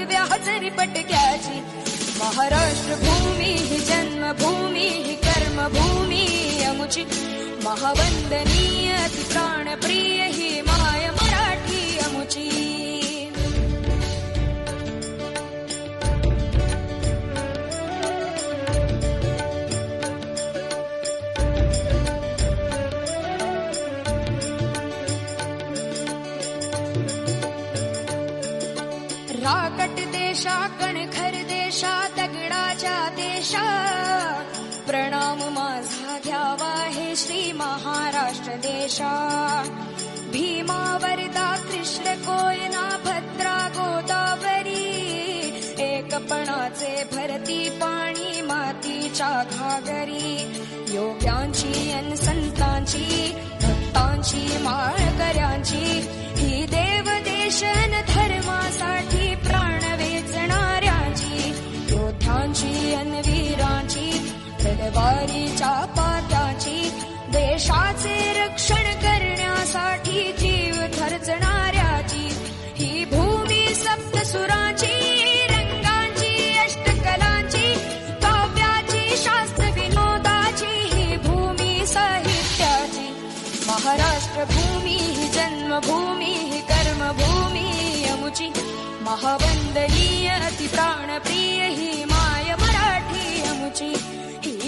हजरी पटक्याची महाराष्ट्र भूमी ही जन्मभूमी ही कर्मभूमी अमुची। महावंदनीय अति प्राणप्रिय ही माय मराठी अमुची राकट देशा कणखर देशा दगडाच्या देशा। प्रणाम माझा घ्यावा हे श्री महाराष्ट्र देशा। भीमा वरदा कृष्ण कोयना भद्रा गोदावरी। एकपणाचे भरती पाणी मातीच्या घागरी। योग्यांची अन संतांची वीरांची तलवारीच्या पात्याची देशाचे रक्षण करण्यासाठी जीव खर्चणाऱ्याची ही भूमी सप्तसुराची विनोदाची ही भूमी साहित्याची. महाराष्ट्र भूमी ही जन्मभूमी ही कर्मभूमी अमुची महावंदनीय अति प्राणप्रिय ही technology. He